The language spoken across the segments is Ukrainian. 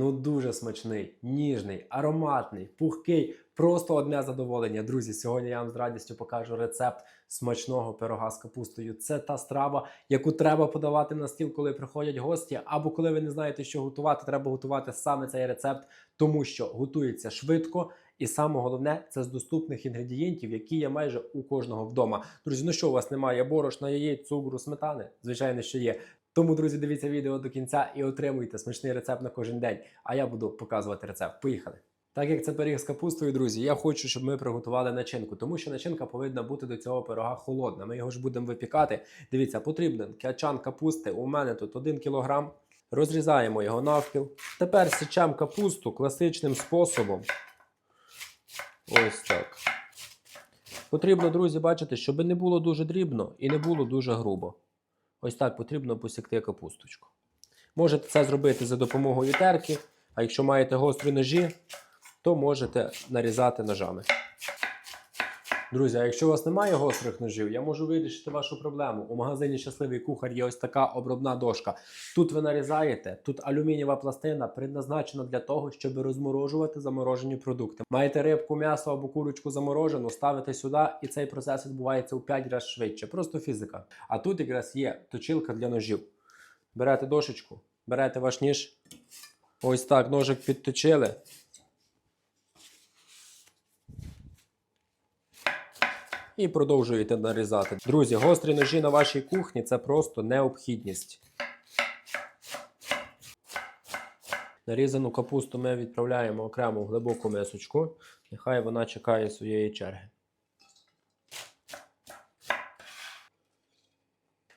Ну дуже смачний, ніжний, ароматний, пухкий. Просто одне задоволення. Друзі, сьогодні я вам з радістю покажу рецепт смачного пирога з капустою. Це та страва, яку треба подавати на стіл, коли приходять гості, або коли ви не знаєте, що готувати, треба готувати саме цей рецепт, тому що готується швидко. І саме головне це з доступних інгредієнтів, які є майже у кожного вдома. Друзі, ну що у вас немає борошна, яєць, цукру, сметани? Звичайно, що є. Тому, друзі, дивіться відео до кінця і отримуйте смачний рецепт на кожен день. А я буду показувати рецепт. Поїхали! Так як це пиріг з капустою, друзі, я хочу, щоб ми приготували начинку, тому що начинка повинна бути до цього пирога холодна. Ми його ж будемо випікати. Дивіться, потрібен качан капусти. У мене тут 1 кг. Розрізаємо його навпіл. Тепер січемо капусту класичним способом. Ось так. Потрібно, друзі, бачити, щоб не було дуже дрібно і не було дуже грубо. Ось так потрібно посікти капусточку. Можете це зробити за допомогою терки, а якщо маєте гострі ножі, то можете нарізати ножами. Друзі, а якщо у вас немає гострих ножів, я можу вирішити вашу проблему. У магазині Щасливий кухар є ось така обробна дошка. Тут ви нарізаєте, тут алюмінієва пластина предназначена для того, щоб розморожувати заморожені продукти. Маєте рибку, м'ясо або курочку заморожену, ставите сюди, і цей процес відбувається у 5 разів швидше. Просто фізика. А тут якраз є точилка для ножів. Берете дошечку, берете ваш ніж. Ось так, ножик підточили. І продовжуєте нарізати. Друзі, гострі ножі на вашій кухні це просто необхідність. Нарізану капусту ми відправляємо окремо в глибоку мисочку. Нехай вона чекає своєї черги.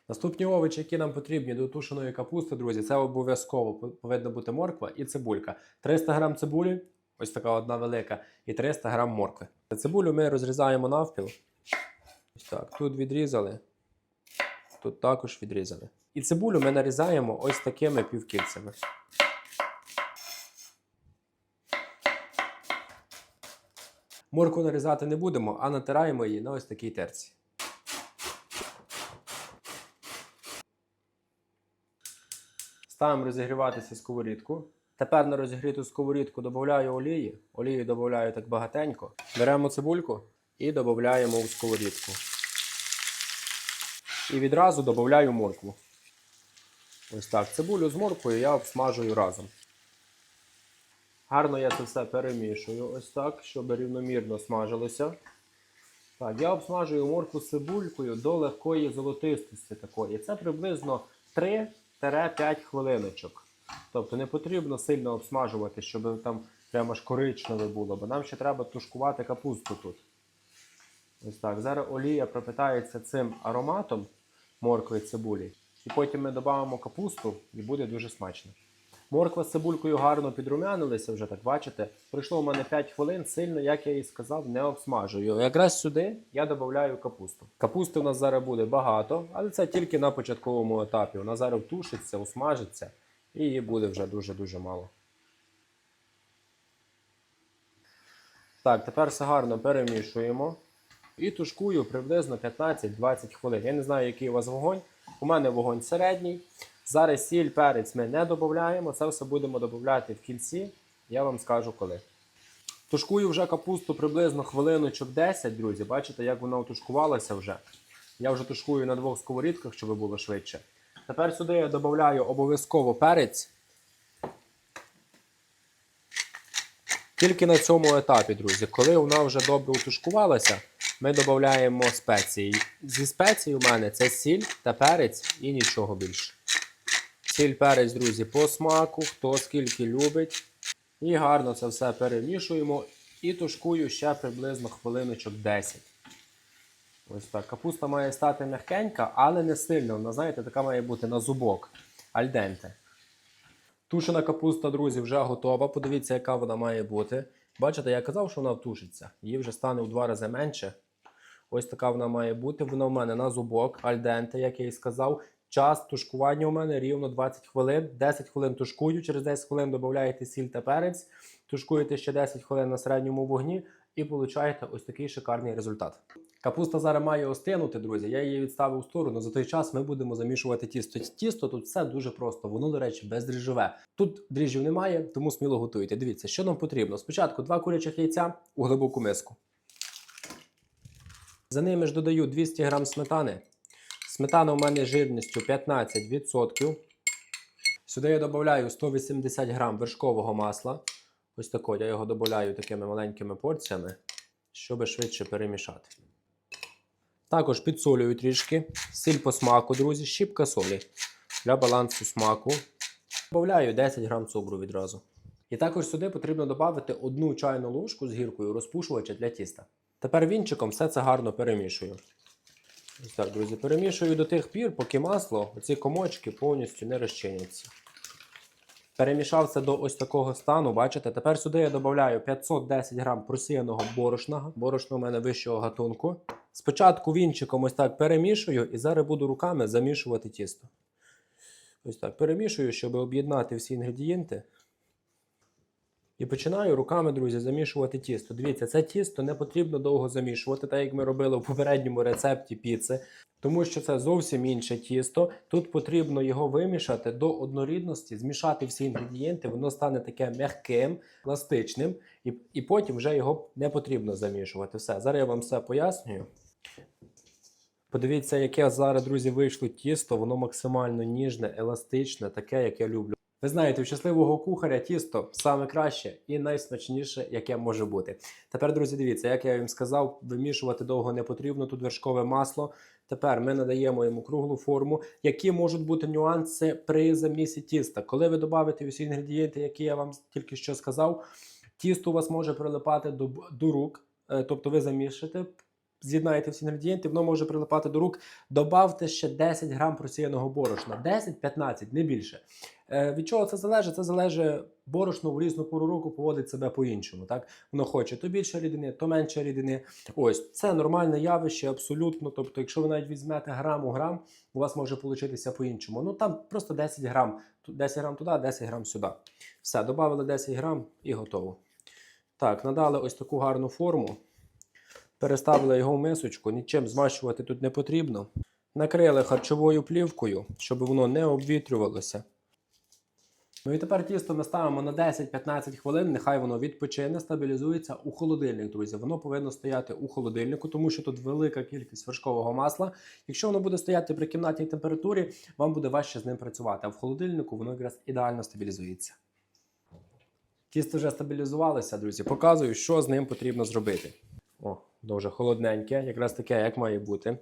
Наступні овочі, які нам потрібні до тушеної капусти, друзі, це обов'язково повинна бути морква і цибулька. 300 г цибулі, ось така одна велика, і 300 г моркви. Цибулю ми розрізаємо навпіл. Так, тут відрізали, тут також відрізали. І цибулю ми нарізаємо ось такими півкільцями. Морку нарізати не будемо, а натираємо її на ось такій терці. Ставимо розігріватися сковорідку. Тепер на розігріту сковорідку додаю олії. Олію додаю так багатенько. Беремо цибульку і додаємо в сковорідку. І відразу додаю моркву. Ось так. Цибулю з морквою я обсмажую разом. Гарно я це все перемішую, ось так, щоб рівномірно смажилося. Так, я обсмажую моркву з цибулькою до легкої золотистості такої. Це приблизно 3-5 хвилиночок. Тобто не потрібно сильно обсмажувати, щоб там прямо ж коричневе було, бо нам ще треба тушкувати капусту тут. Ось так. Зараз олія пропитається цим ароматом моркви цибулі. І потім ми додамо капусту і буде дуже смачно. Морква з цибулькою гарно підрумянилися, вже так бачите. Пройшло в мене 5 хвилин, сильно, як я і сказав, не обсмажую. Якраз сюди я додаю капусту. Капусти у нас зараз буде багато, але це тільки на початковому етапі. Вона зараз втушиться, усмажиться і її буде вже дуже-дуже мало. Так, тепер все гарно перемішуємо. І тушкую приблизно 15-20 хвилин. Я не знаю, який у вас вогонь. У мене вогонь середній. Зараз сіль, перець ми не додаємо. Це все будемо додати в кінці. Я вам скажу коли. Тушкую вже капусту приблизно хвилиночок 10, друзі. Бачите, як вона утушкувалася вже. Я вже тушкую на двох сковорідках, щоб було швидше. Тепер сюди я додаю обов'язково перець. Тільки на цьому етапі, друзі, коли вона вже добре утушкувалася, ми додаємо спеції. Зі спецій у мене це сіль та перець і нічого більше. Сіль, перець, друзі, по смаку, хто скільки любить. І гарно це все перемішуємо. І тушкую ще приблизно хвилиночок 10. Ось так. Капуста має стати м'якенька, але не сильно. Вона, знаєте, така має бути на зубок. Альденте. Тушена капуста, друзі, вже готова. Подивіться, яка вона має бути. Бачите, я казав, що вона втушиться. Її вже стане в два рази менше. Ось така вона має бути. Вона в мене на зубок, альденте, як я і сказав. Час тушкування у мене рівно 20 хвилин. 10 хвилин тушкую, через 10 хвилин додаєте сіль та перець. Тушкуєте ще 10 хвилин на середньому вогні і получаєте ось такий шикарний результат. Капуста зараз має остинути, друзі. Я її відставив у сторону. За той час ми будемо замішувати тісто. Тісто тут все дуже просто. Воно, до речі, бездріжджове. Тут дріжджів немає, тому сміло готуйте. Дивіться, що нам потрібно. Спочатку два курячих яйця у глибоку миску. За ними ж додаю 200 г сметани. Сметана у мене жирністю 15%. Сюди я додаю 180 г вершкового масла. Ось тако, я його додаю такими маленькими порціями, щоб швидше перемішати. Також підсолюю трішки, сіль по смаку, друзі, щіпка солі для балансу смаку. Додаю 10 г цукру відразу. І також сюди потрібно додати одну чайну ложку з гіркою розпушувача для тіста. Тепер вінчиком все це гарно перемішую. Ось так, друзі, перемішую до тих пір, поки масло, оці комочки повністю не розчиняться. Перемішав це до ось такого стану, бачите? Тепер сюди я додаю 510 грам просіяного борошна. Борошно у мене вищого гатунку. Спочатку вінчиком ось так перемішую і зараз буду руками замішувати тісто. Ось так перемішую, щоб об'єднати всі інгредієнти. І починаю руками, друзі, замішувати тісто. Дивіться, це тісто не потрібно довго замішувати, так як ми робили в попередньому рецепті піци, тому що це зовсім інше тісто. Тут потрібно його вимішати до однорідності, змішати всі інгредієнти, воно стане таке м'яким, пластичним, і, і потім вже його не потрібно замішувати. Все, зараз я вам все пояснюю. Подивіться, яке зараз, друзі, вийшло тісто, воно максимально ніжне, еластичне, таке, як я люблю. Ви знаєте, у щасливого кухаря тісто саме краще і найсмачніше, яке може бути. Тепер, друзі, дивіться, як я їм сказав, вимішувати довго не потрібно. Тут вершкове масло. Тепер ми надаємо йому круглу форму. Які можуть бути нюанси при замісі тіста? Коли ви додаєте всі інгредієнти, які я вам тільки що сказав, тісто у вас може прилипати до, до рук, Е, тобто ви замішите. З'єднаєте всі інгредієнти, воно може прилипати до рук. Добавте ще 10 грам просіяного борошна. 10-15, не більше. Е, від чого це залежить? Це залежить борошно в різну пору року поводить себе по-іншому. Так? Воно хоче то більше рідини, то менше рідини. Ось це нормальне явище, абсолютно. Тобто, якщо ви навіть візьмете грам у грам, у вас може получитися по-іншому. Ну там просто 10 грам. 10 грам туди, 10 грам сюди. Все, додали 10 грам і готово. Так, надали ось таку гарну форму. Переставили його в мисочку, нічим змащувати тут не потрібно. Накрили харчовою плівкою, щоб воно не обвітрювалося. Ну і тепер тісто ми ставимо на 10-15 хвилин, нехай воно відпочине, стабілізується у холодильник, друзі. Воно повинно стояти у холодильнику, тому що тут велика кількість вершкового масла. Якщо воно буде стояти при кімнатній температурі, вам буде важче з ним працювати. А в холодильнику воно якраз ідеально стабілізується. Тісто вже стабілізувалося, друзі. Показую, що з ним потрібно зробити. О, дуже холодненьке, якраз таке, як має бути.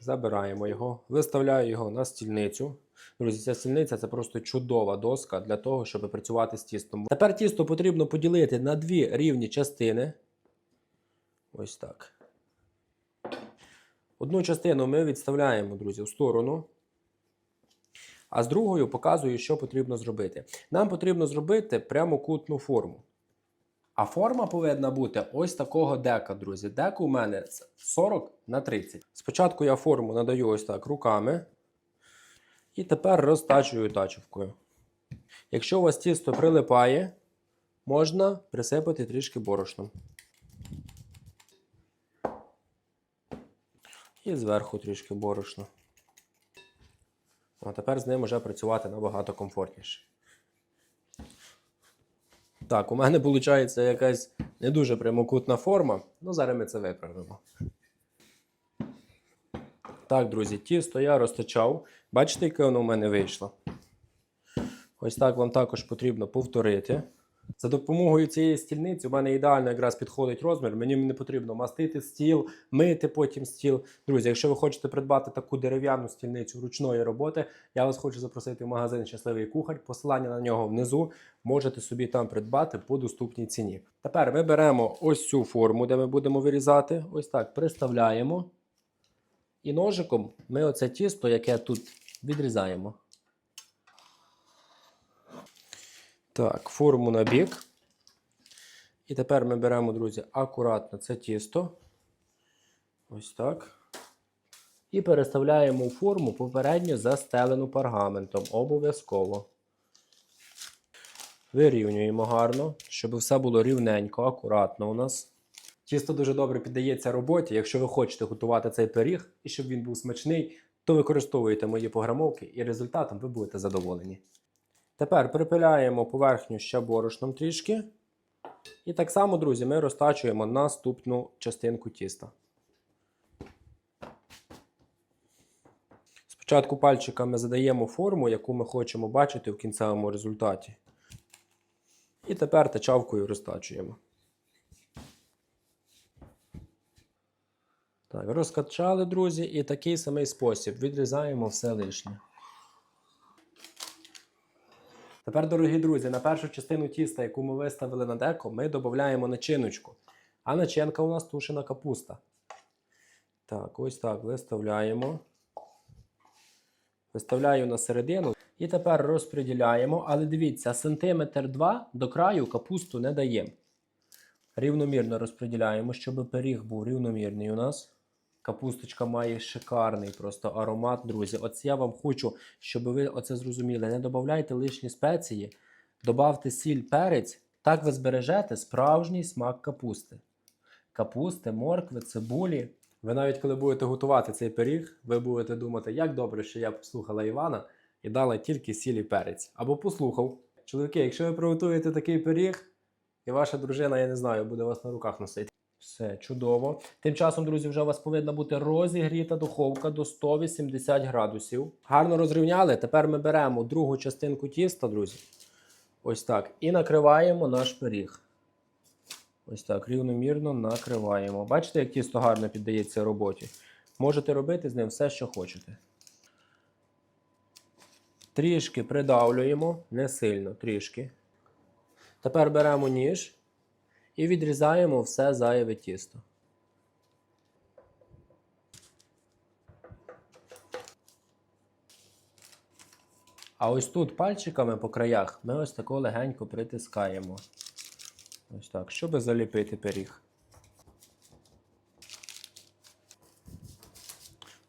Забираємо його, виставляю його на стільницю. Друзі, ця стільниця це просто чудова доска для того, щоб працювати з тістом. Тепер тісто потрібно поділити на дві рівні частини. Ось так. Одну частину ми відставляємо, друзі, в сторону. А з другою показую, що потрібно зробити. Нам потрібно зробити прямокутну форму. А форма повинна бути ось такого дека, друзі. Дек у мене 40 на 30. Спочатку я форму надаю ось так руками. І тепер розтачую тачівкою. Якщо у вас тісто прилипає, можна присипати трішки борошном. І зверху трішки борошна. А тепер з ним вже працювати набагато комфортніше. Так, у мене виходить якась не дуже прямокутна форма. Ну, зараз ми це виправимо. Так, друзі, тісто я розтачав. Бачите, яке воно у мене вийшло? Ось так вам також потрібно повторити. За допомогою цієї стільниці у мене ідеально якраз підходить розмір. Мені не потрібно мастити стіл, мити потім стіл. Друзі, якщо ви хочете придбати таку дерев'яну стільницю ручної роботи, я вас хочу запросити в магазин Щасливий кухар. Посилання на нього внизу. Можете собі там придбати по доступній ціні. Тепер ми беремо ось цю форму, де ми будемо вирізати. Ось так приставляємо. І ножиком ми оце тісто, яке тут відрізаємо. Так, форму на бік. І тепер ми беремо, друзі, акуратно це тісто. Ось так. І переставляємо форму попередньо застелену пергаментом. Обов'язково. Вирівнюємо гарно, щоб все було рівненько, акуратно у нас. Тісто дуже добре піддається роботі. Якщо ви хочете готувати цей пиріг і щоб він був смачний, то використовуєте мої пограмовки і результатом ви будете задоволені. Тепер припиляємо поверхню ще борошном трішки. І так само, друзі, ми розтачуємо наступну частинку тіста. Спочатку пальчиками задаємо форму, яку ми хочемо бачити в кінцевому результаті. І тепер тачавкою розтачуємо. Так, розкачали, друзі, і такий самий спосіб. Відрізаємо все лишнє. Тепер, дорогі друзі, на першу частину тіста, яку ми виставили на деко, ми додаємо начиночку. А начинка у нас тушена капуста. Так, ось так виставляємо. Виставляю на середину. І тепер розподіляємо. Але дивіться, сантиметр 2 до краю капусту не даємо. Рівномірно розподіляємо, щоб пиріг був рівномірний у нас. Капусточка має шикарний просто аромат, друзі. Оце я вам хочу, щоб ви оце зрозуміли. Не додавайте лишні спеції, добавте сіль, перець. Так ви збережете справжній смак капусти. Капусти, моркви, цибулі. Ви навіть коли будете готувати цей пиріг, ви будете думати, як добре, що я послухала Івана і дала тільки сіль і перець. Або послухав. Чоловіки, якщо ви приготуєте такий пиріг, і ваша дружина, я не знаю, буде вас на руках носити. Все чудово. Тим часом, друзі, вже у вас повинна бути розігріта духовка до 180 градусів. Гарно розрівняли. Тепер ми беремо другу частинку тіста, друзі. Ось так. І накриваємо наш пиріг. Ось так, рівномірно накриваємо. Бачите, як тісто гарно піддається роботі. Можете робити з ним все, що хочете. Трішки придавлюємо, не сильно, трішки. Тепер беремо ніж і відрізаємо все зайве тісто. А ось тут пальчиками по краях ми ось тако легенько притискаємо. Ось так, щоб заліпити пиріг.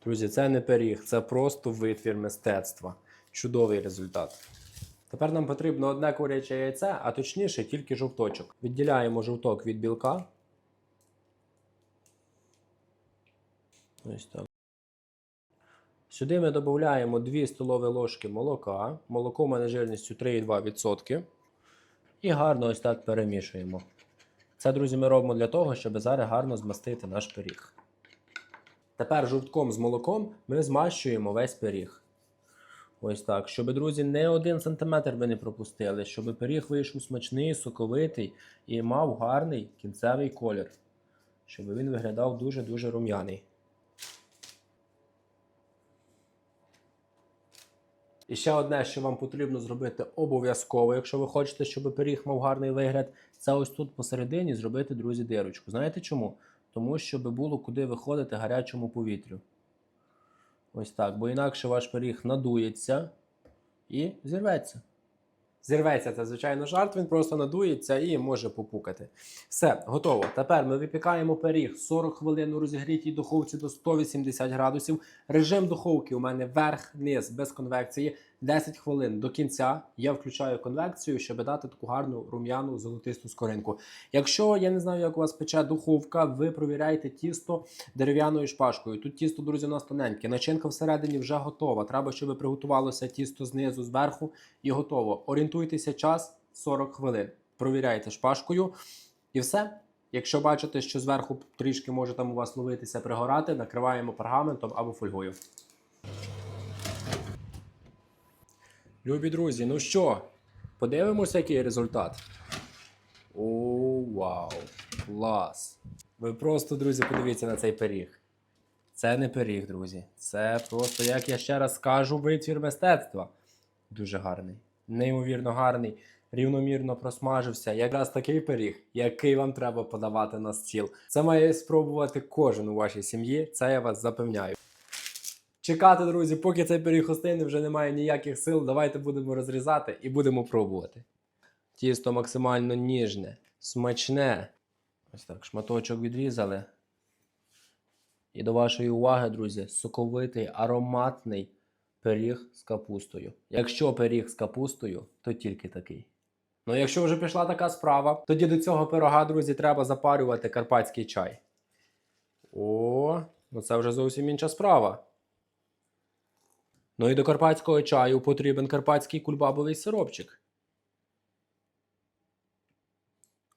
Друзі, це не пиріг, це просто витвір мистецтва. Чудовий результат. Тепер нам потрібно одне куряче яйце, а точніше тільки жовточок. Відділяємо жовток від білка. Ось так. Сюди ми додаємо 2 столові ложки молока. Молоко в мене жирністю 3,2%. І гарно ось так перемішуємо. Це, друзі, ми робимо для того, щоб зараз гарно змастити наш пиріг. Тепер жовтком з молоком ми змащуємо весь пиріг. Ось так. Щоб, друзі, не один сантиметр ви не пропустили, щоб пиріг вийшов смачний, соковитий і мав гарний кінцевий колір. Щоб він виглядав дуже-дуже рум'яний. І ще одне, що вам потрібно зробити обов'язково, якщо ви хочете, щоб пиріг мав гарний вигляд, це ось тут посередині зробити, друзі, дирочку. Знаєте чому? Тому щоб було куди виходити гарячому повітрю. Ось так, бо інакше ваш пиріг надується і зірветься. Зірветься це, звичайно, жарт, він просто надується і може попукати. Все, готово. Тепер ми випікаємо пиріг 40 хвилин у розігрітій духовці до 180 градусів. Режим духовки у мене верх-низ без конвекції. 10 хвилин до кінця я включаю конвекцію, щоб дати таку гарну рум'яну золотисту скоринку. Якщо я не знаю, як у вас пече духовка, ви провіряєте тісто дерев'яною шпажкою. Тут тісто, друзі, у нас тоненьке. Начинка всередині вже готова. Треба, щоб приготувалося тісто знизу, зверху і готово. Орієнтуйтеся час 40 хвилин. Провіряйте шпажкою і все. Якщо бачите, що зверху трішки може там у вас ловитися пригорати, накриваємо пергаментом або фольгою. Любі друзі, ну що, подивимося, який результат. О, вау! Клас! Ви просто, друзі, подивіться на цей пиріг. Це не пиріг, друзі. Це просто, як я ще раз скажу, витвір мистецтва. Дуже гарний. Неймовірно гарний. Рівномірно просмажився. Якраз такий пиріг, який вам треба подавати на стіл. Це має спробувати кожен у вашій сім'ї. Це я вас запевняю. Чекати, друзі, поки цей пиріг вже немає ніяких сил. Давайте будемо розрізати і будемо пробувати. Тісто максимально ніжне, смачне. Ось так, шматочок відрізали. І до вашої уваги, друзі, соковитий, ароматний пиріг з капустою. Якщо пиріг з капустою, то тільки такий. Ну, якщо вже пішла така справа, тоді до цього пирога, друзі, треба запарювати карпатський чай. О, ну це вже зовсім інша справа. Ну і до карпатського чаю потрібен карпатський кульбабовий сиропчик.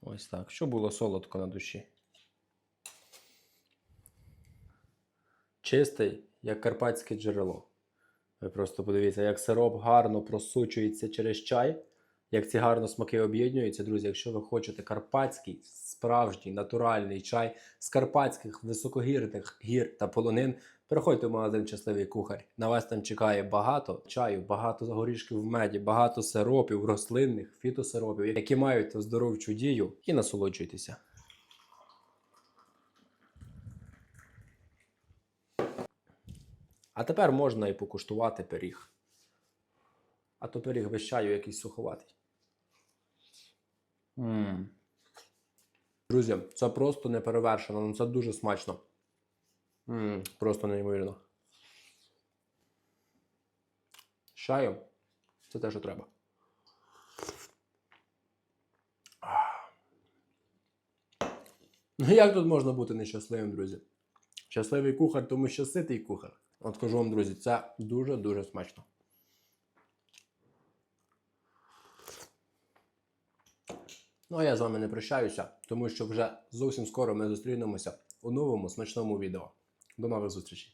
Ось так. Що було солодко на душі? Чистий, як карпатське джерело. Ви просто подивіться, як сироп гарно просучується через чай, як ці гарно смаки об'єднуються. Друзі, якщо ви хочете карпатський, справжній натуральний чай з карпатських високогірних гір та полонин, переходьте в магазин Щасливий кухар. На вас там чекає багато чаю, багато горішків в меді, багато сиропів, рослинних, фітосиропів, які мають оздоровчу дію, і насолоджуйтеся. А тепер можна і покуштувати пиріг. А то пиріг без чаю якийсь суховатий. м Друзі, це просто не перевершено, ну це дуже смачно. м Просто неймовірно. З це те, що треба. Ну як тут можна бути нещасливим, друзі? Щасливий кухар, тому що ситий кухар. От кажу вам, друзі, це дуже-дуже смачно. Ну а я з вами не прощаюся, тому що вже зовсім скоро ми зустрінемося у новому смачному відео. До нових зустрічей!